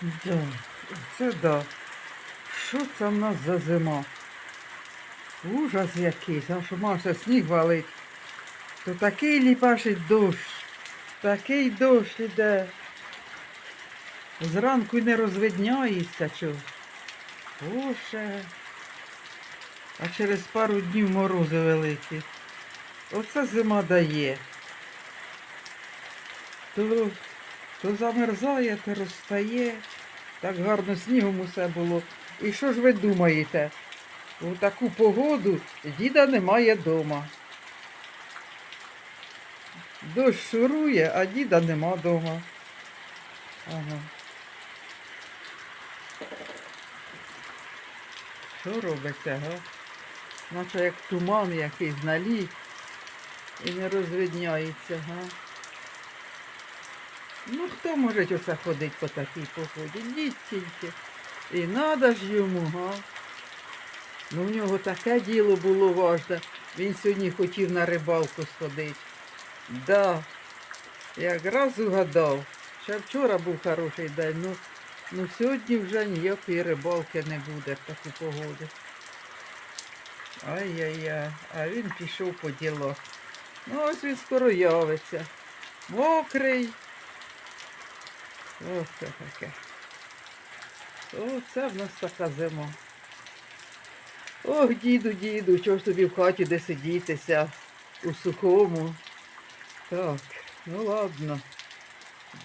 Да, це да. Що це в нас за зима? Ужас якийсь, а що Маша сніг валить. То такий ліпашить дощ, такий дощ іде. Зранку й не розвидняється чого. Боже. А через пару днів морози великі. Оце зима дає. То, то замерзає, то розстає. Так гарно снігом усе було. І що ж ви думаєте? У таку погоду діда немає дома. Дощ шурує, а діда нема дома. Ага. Що робиться, га? Наче як туман якийсь наліг і не розвидняється, га? Ну хто може оце ходить по такій поході? Діть тільки. І надо ж йому, га? Ну в нього таке діло було важне. Він сьогодні хотів на рибалку сходити. Да, якраз угадав. Ще вчора був хороший день, ну, ну сьогодні вже ніякої рибалки не буде в таку погоду. Ай-яй-яй, а він пішов по ділах. Ну ось він скоро явиться. Мокрий. Ось це таке. Оце в нас така зима. Ох, діду, діду, чого ж тобі в хаті де сидітися у сухому. Так, ну ладно.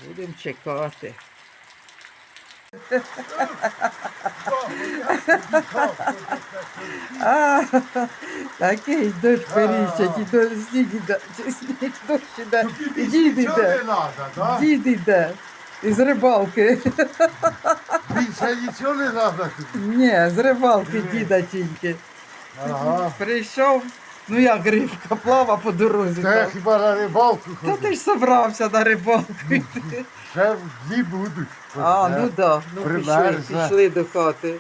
Будемо чекати. А, такий дощ періщать, і до сніг іде, сніг дощ іде, і дід іде, дід іде. Із рибалки. Більше нічого не треба. Ні, з рибалки діда тільки. Ага. Прийшов, ну як рибка плава по дорозі. Це там. хіба на рибалку Та ти ж собрався на рибалку йти. Ще дві будуть. А, ну да, ну пішли, примерзне. пішли до хати.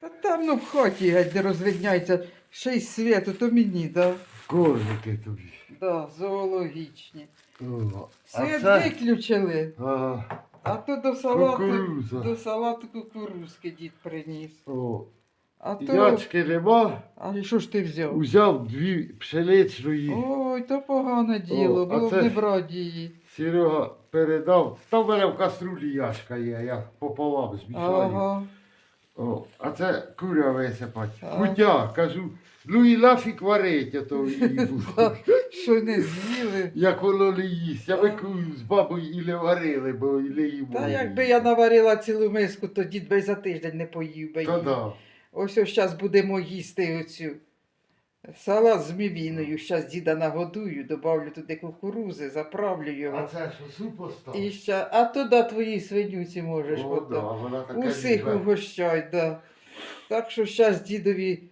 Та там ну в хаті геть не розвидняється. Ще й світу, то мені, да. Коржики тобі. Да, зоологічні. О, а Світ це- виключили, Ага. А то до салату, Кукурудза. до салату кукурузки дід приніс. О, А то, Ячки нема, а що ж ти взяв? узяв дві пшеничної. Ой, то погане діло, О, а було б не ж- брати її. Серега передав. Та в мене в каструлі яшка є, я пополам змішаю. Ага. О, а це куря висипать. Кутя, кажу, ну і нафік варить, а то її. Що не з'їли? Як воно не їсть. А ви з бабою і не варили, бо і не їмо. Та якби я наварила цілу миску, то дід би за тиждень не поїв би Та її. да. Ось ось зараз будемо їсти оцю. Салат з мівіною. Зараз діда нагодую, добавлю туди кукурузи, заправлю А його. це що суп остав? І ще, а туди твої свинюці можеш О, потім. да, вона така Усіх любе. угощай, да. Так що зараз дідові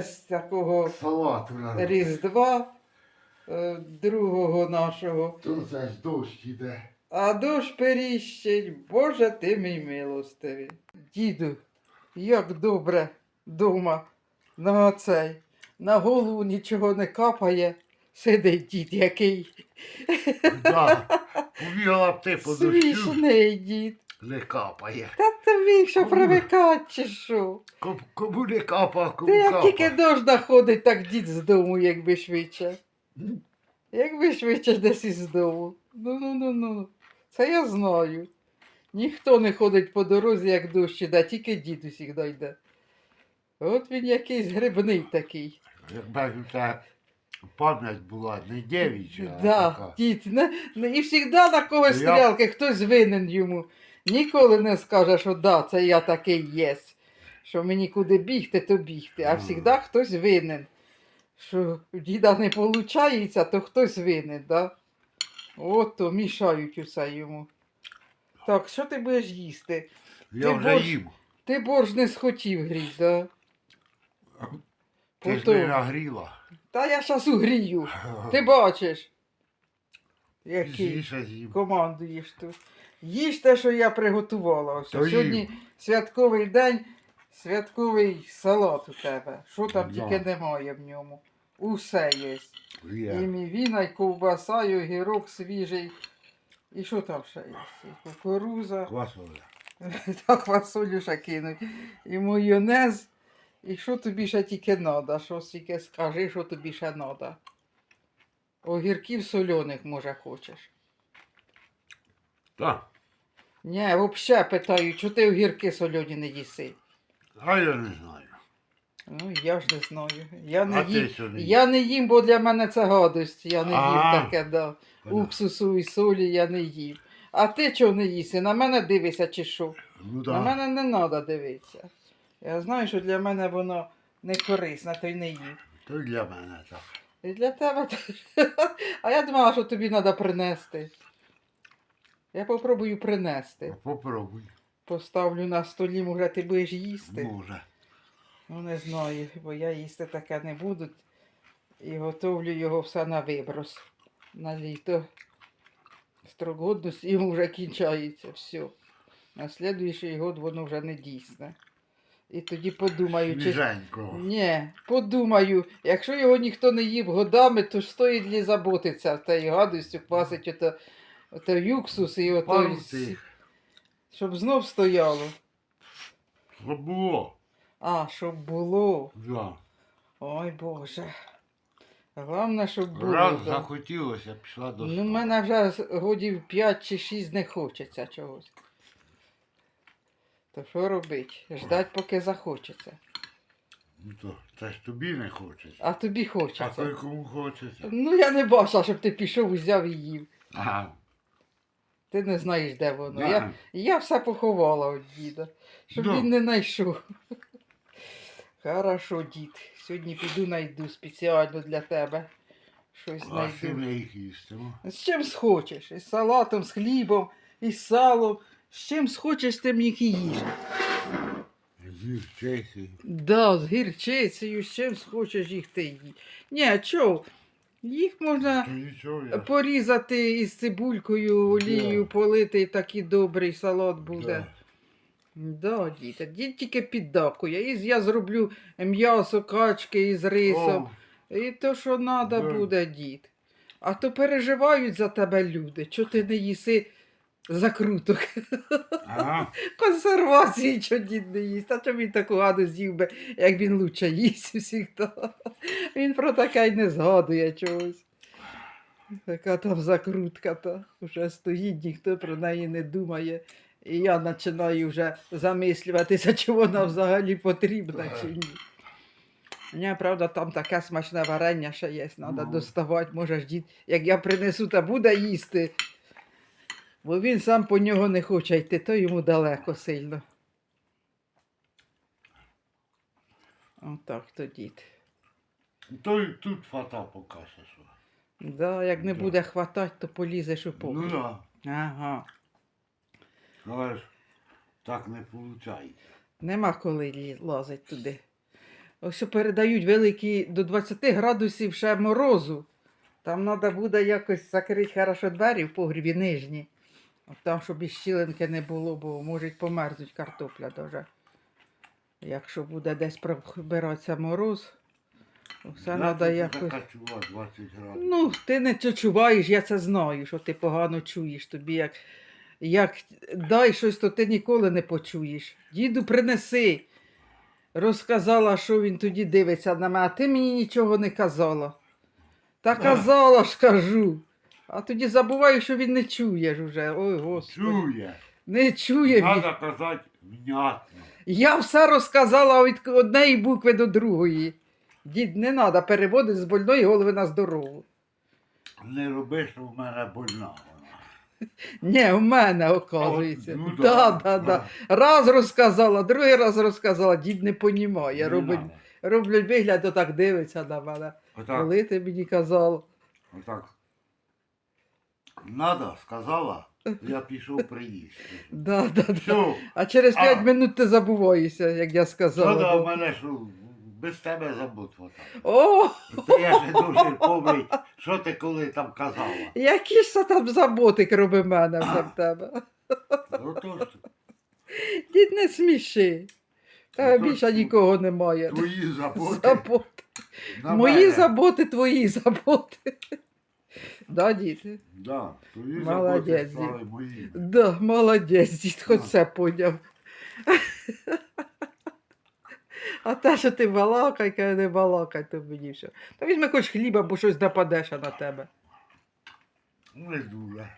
з такого Салату на Різдва е, другого нашого. То це ж дощ іде. А дощ періщить, Боже ти мій милостивий. Діду, як добре дома на цей, на голову нічого не капає. Сидить дід який Да. Б ти по дощу, смішний дід. не капає. Та тобі що Кому? привикать чи що? Кому, кому не капа, кому Ти як капа. тільки дощ находить, так дід з дому, якби швидше. Якби швидше десь із дому. Ну ну ну ну. Це я знаю. Ніхто не ходить по дорозі, як дощ іде, тільки дід усіх йде. От він якийсь грибний такий. Та пам'ять була не дівча, а Да, така. дід. Не, не, і завжди на когось Я- стрілки, хтось винен йому. Ніколи не скаже, що да, це я такий єсть. Що мені куди бігти, то бігти. А Мгм. завжди хтось винен. Що в діда не виходить, то хтось винен, да? От то мішають усе йому. Так, що ти будеш їсти? Я Ти вже борщ- їм. Ти борщ не схотів гріть, да? Ти ж не нагріла. Та я щас угрію. Ти бачиш? З'їм. командуєш тут. Їж те, що я приготувала. Ось. Сьогодні святковий день, святковий салат у тебе. Що там Да. тільки немає в ньому. Усе є. Є. І мівіна, і ковбаса, і огірок свіжий. І що там ще є? І Кукуруза. Квасоля. Так фасолю ще кинуть. І майонез. І що тобі ще тільки треба? Що тільки скажи, що тобі ще треба. Огірків соляних, може, хочеш. Так. Ні, взагалі питаю, чого ти огірки солені не їси? А я не знаю. Ну, я ж не знаю. Я не, А їм, не я не їм, бо для мене це гадость. Я не їм А. таке, да. Понятно. Уксусу і солі я не їм. А ти чого не їси? На мене дивишся чи що? Ну На мене не треба дивитися. Я знаю, що для мене воно не корисне, то й не їм. То й для мене так. І для тебе теж. А я думала, що тобі треба принести. Я попробую принести. Попробуй. Поставлю на столі, може, ти будеш їсти. Може. Ну, не знаю, бо я їсти таке не буду. І готовлю його все на виброс. На літо. Строк годності йому вже кінчається. Все. На слідуючий год воно вже не дійсне. І тоді подумаю, чи. Ні, подумаю, якщо його ніхто не їв годами, то ж стоїть лі заботиться та й гадостю квасить ото, ото юксус і ото, щоб знов стояло. Щоб було. А, щоб було. Да. Ой Боже. Головне, щоб було. Раз да. захотілося, пішла до Ну, в мене вже годів 5 чи 6 не хочеться чогось. То що робить? Ждать, поки захочеться. Ну то це ж тобі не хочеться. А тобі А хочеться. той кому хочеться. Ну я не бачила, щоб ти пішов, взяв і їв. Ага. Ти не знаєш, де воно. Да. Я, я все поховала від діда, щоб Да. він не знайшов. Хорошо, дід. Сьогодні піду найду спеціально для тебе. Щось А з чим знайду. їх їстиму? З чим схочеш? Із салатом, з хлібом, із салом. З чим схочеш, тим їх і їж. З гірчицею. Да, з гірчицею, з чим схочеш їх ти їж. Ні, чого? Їх можна нічого я. порізати із цибулькою, олією полити, і такий добрий салат буде. Да. Діти, дід тільки піддакує. І я зроблю м'ясо, качки із рисом. О, І то, що треба Да. буде, дід. А то переживають за тебе люди. Чого ти не їси закруток? Ага. Консервації, що дід не їсть. А чому він таку гаду з'їв би, як він лучше їсть завжди. Він про таке й не згадує чогось. Така там закрутка та вже стоїть, ніхто про неї не думає. І я починаю вже замислюватися, чи вона взагалі потрібна, чи ні. Ні, правда, там таке смачне варення ще є, треба Ну. доставати. Може ж дід, як я принесу, та буде їсти. Бо він сам по нього не хоче йти, то йому далеко сильно. Отак то дід. То й тут фата покаже, що. Да, як не Да. буде хватати, то полізеш у. Ну да. Ага. Але ж так не виходить. Нема коли лі- лазить туди. Ось передають великі до 20 градусів ще морозу. Там треба буде якось закрити хорошо двері в погрібі нижні. Там, щоб і щілинки не було, бо можуть померзнуть картопля дуже. Якщо буде десь пробиратися мороз, то все треба якось. Така 20. Ну, ти не чуваєш, я це знаю, що ти погано чуєш. Тобі як, як дай щось, то ти ніколи не почуєш. Діду, принеси. Розказала, що він тоді дивиться на мене, а ти мені нічого не казала. Та казала ж кажу. А тоді забуваю, що він не чує ж уже. Ой, Господи. Чує. Не чує він. Треба казати внятно. Я все розказала від однієї букви до другої. Дід, не треба переводити з больної голови на здорову. Не роби, що в мене больна. Ні, в мене, оказується. Ну, да, да, да. Раз розказала, другий раз розказала, дід не понімає. Не Робить, надо. роблять вигляд, то так дивиться на мене. Отак, Коли ти мені казала. отак. Надо, сказала, я пішов приїсти. Да, да, да. Все, А через А. 5 минут ти забуваєшся, як я сказала. Треба бо- в мене що без тебе забудь отак. О, То я ж дуже помнить, що ти коли там казала. які ж це там заботик робить мене вже в тебе. Ну то ж Дід не сміши. Та Ну, то більше ж нікого немає. твої заботи. Заботи. на Мої мене. заботи, твої заботи. Да, діти? Да, твої Молодець, заботи дід. мої. Да, молодець, дід, хоч А. це поняв. А те, що ти балакай, каже, не балакай, то мені все. Та візьми хоч хліба, бо щось нападеш а на тебе. Не дуже.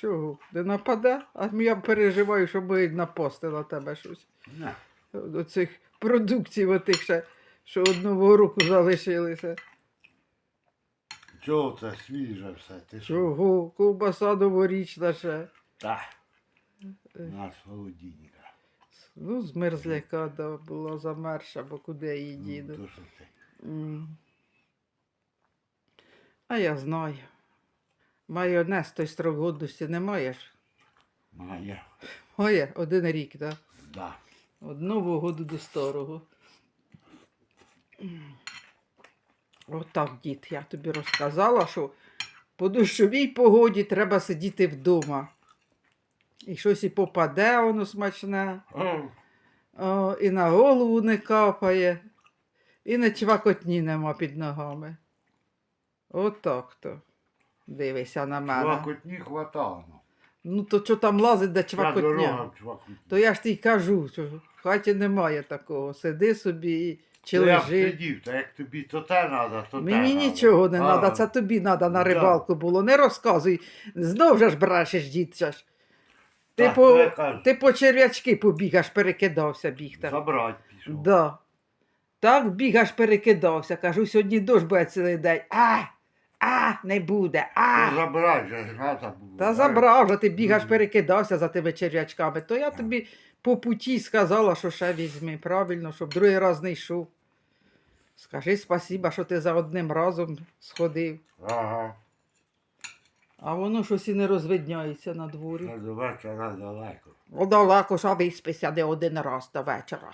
Чого? Не нападе? А я переживаю, що буде напасти на тебе щось. Не. До цих продуктів отих ще, що одного року залишилися. Чого це свіже все? Ти що? Чого? Ковбаса новорічна ще. Так. На холодильника. Ну, з мерзляка да, була замерша, бо куди її Ну, діду. то що ти? М. А я знаю. Майонез той строк годності не маєш? Має. Має один рік, так? Да. Од Нового году до старого. Отак, дід, я тобі розказала, що по дощовій погоді треба сидіти вдома. І щось і попаде, воно смачне, О, о, і на голову не капає, і на чвакотні нема під ногами. Отак то. Дивися на мене. чвакотні хватало. Ну то що там лазить, Я чвакотня? То я ж тобі кажу, що в хаті немає такого. Сиди собі і чи я сидів, та як тобі то те треба, то те Мені надо. нічого не А, треба, це тобі треба на да. рибалку було. Не розказуй. Знов же ж брешеш, дід. ж. Ти, Так, по, я кажу. ти по черв'ячки побігаш, перекидався біг там. Забрать пішов. Да. Так бігаш, перекидався. Кажу, сьогодні дощ буде цілий день. А! А! Не буде! А! То забрать же ж треба було. Та забрав же, ти бігаєш, Мгм. перекидався за тими черв'ячками. То я тобі по путі сказала, що ще візьми. Правильно, щоб другий раз не йшов. Скажи спасіба, що ти за одним разом сходив. Ага. А воно щось і не розвидняється на дворі. Це до вечора далеко. Одалеко ж а виспися не один раз до вечора.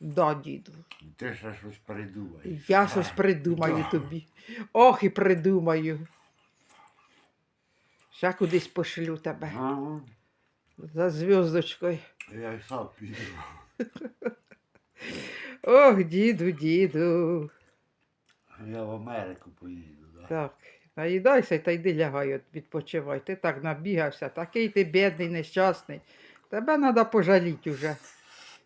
Да, діду. Ти ще щось придумаєш. Я щось придумаю тобі. Ох, і придумаю. Ще кудись пошлю тебе Ага. за зв'язочкою. Я й сам піду. Ох, діду, діду. Я в Америку поїду. Да. Так, наїдайся та йди лягай, от відпочивай. Ти так набігався, такий ти бідний, нещасний. Тебе треба пожаліти вже.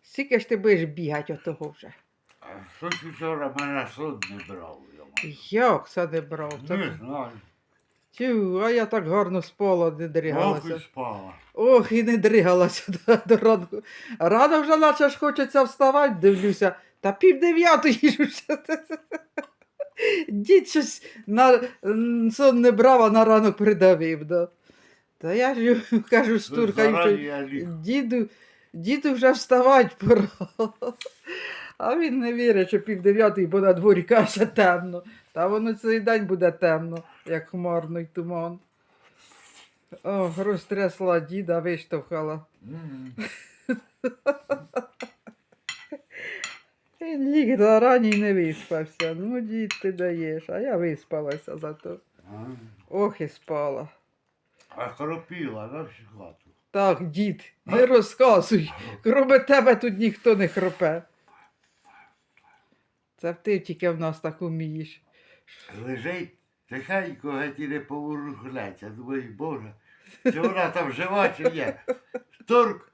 Скільки ж ти будеш бігати отого вже? А щось вчора мене сон не брав. йома. Як це не брав? Це... Не знаю. Тю, а я так гарно спала, не Ох і дригалася. спала. Ох, і не дригалася до, до ранку. Рано вже наче ж хочеться вставати, дивлюся. Та пів дев'ятої ж уже. Дід щось на сон не брав, а на ранок придавив. Да. Та я ж кажу, Зарані що діду, діду вже вставать пора. А він не вірить, що пів дев'ятої, бо на дворі каже темно. Та воно цей день буде темно, як хмарний туман. О, розтрясла діда, виштовхала. Він ліг зарані не виспався. Ну, дід ти даєш, а я виспалася зато. Ох і спала. А хропіла на всю хату. Так, дід, не розказуй. Кроме тебе тут ніхто не хропе. Це ти тільки в нас так умієш. Лежить тихенько, геть і не поворухнеться. Думаю, боже, чи вона там жива, чи є? Торк.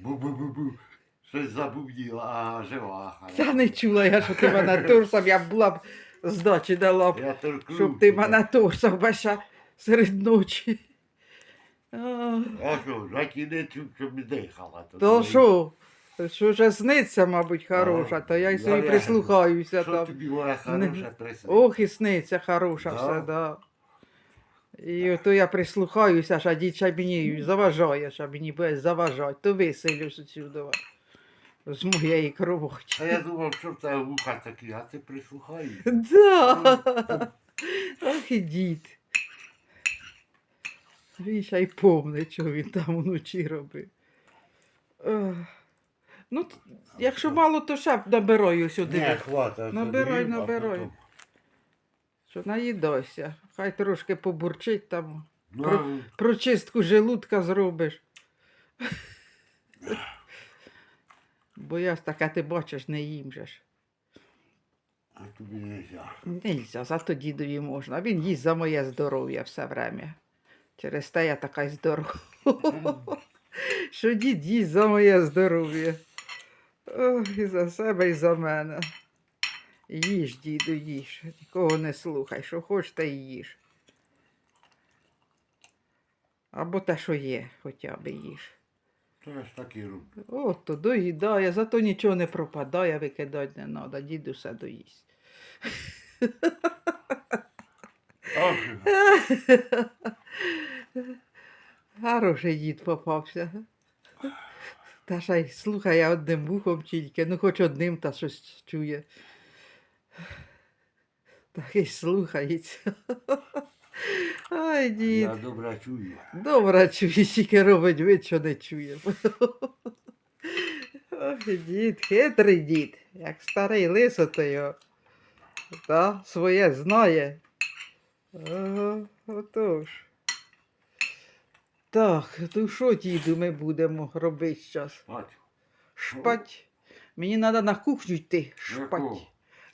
Бу-бу-бу-бу. Щось забубніла, а жива. Я не чула, я що ти мене торсав, я була б здачі дала б, Я торкнув. щоб ти мене торсав баша серед ночі. А, А що, так і не чув, щоб дихала. То думаю, що? Що вже сниться, мабуть, хороша, то я й собі прислухаюся Що там. тобі вона хороша присадить? Ох, і сниться хороша Да? все, да. І ото я прислухаюся, що дід ще мені заважає, що мені буде заважати, то виселюсь отсюди. З моєї кровочі. А я думав, що в тебе вуха такі, а ти прислухаєшся. Да. Ах і дід. Він ще й помнить, що він там вночі робив. Ех. Ну, т- якщо мало, то ще набираю сюди. Не, хватить. Набирай, набирай. Що наїдайся. Хай трошки побурчить там. Ну, Про- Прочистку желудка зробиш. Бо я ж таке, ти бачиш, не їм же ж. А тобі не можна. Нельзя, зато дідові можна. Він їсть за моє здоров'я все время. Через те я така й здорова. Що дід їсть за моє здоров'я. Ох, і за себе, і за мене. Їж, діду, їж. Нікого не слухай, що хочеш, та й їж. Або те, що є, хоча б їж. То я ж так і роблю. От то доїдає, зато нічого не пропадає, викидати не треба, діду все доїсть. Ох, Хороший дід попався. Та ще й слухає одним вухом тільки, ну хоч одним та щось чує. Так і слухається. Ай, дід. я добре чую. Добре чує, тільки робить вид, що не чує. Ох, дід, хитрий дід, як старий лисото його. Та своє знає. Ага, отож. Так, то що, діду, ми будемо робити зараз? Бать. Шпать. Мені треба на кухню йти. Шпать. Якого?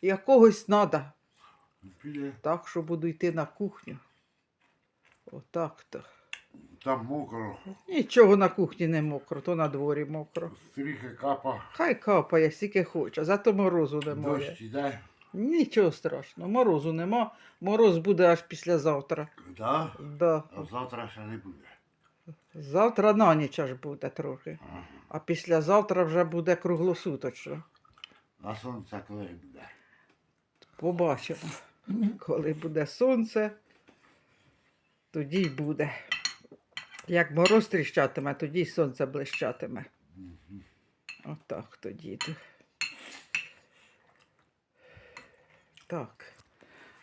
Якогось треба. Так, що буду йти на кухню. Отак то. Там мокро, Нічого на кухні не мокро, то на дворі мокро. стріхи капа, Хай капає, скільки хоче, зато морозу дощ немає. іде. Нічого страшного, морозу нема, мороз буде аж післязавтра. Да? Да. А завтра ще не буде. Завтра на ніч аж буде трохи, Ага. а післязавтра вже буде круглосуточно. А сонце коли буде. Побачимо. Коли буде сонце, тоді й буде. Як мороз тріщатиме, тоді й сонце блищатиме. Мгм. Отак тоді. то. Так.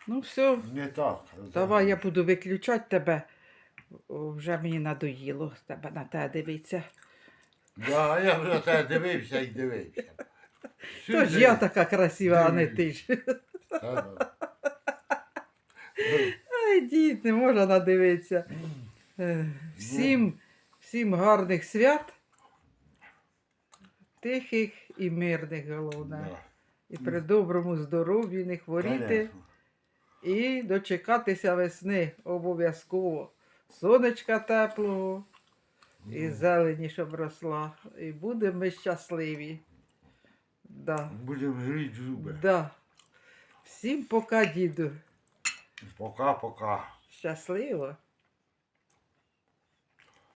Ну все, Не так. давай я буду виключати тебе. Вже мені надоїло тебе на те дивитися. Да, я вже на тебе дивився і дивився. То ж я така красива, а не ти ж. Ай, дід, не можна надивитися. Е, Всім, всім гарних свят. Тихих і мирних, головне. Да. І при доброму здоров'ї не хворіти. І дочекатися весни обов'язково. Сонечка теплого і зелені, щоб росла. І будемо ми щасливі. Да. Будемо гріти зуби. Да. Всім пока, діду. Пока-пока. Щасливо.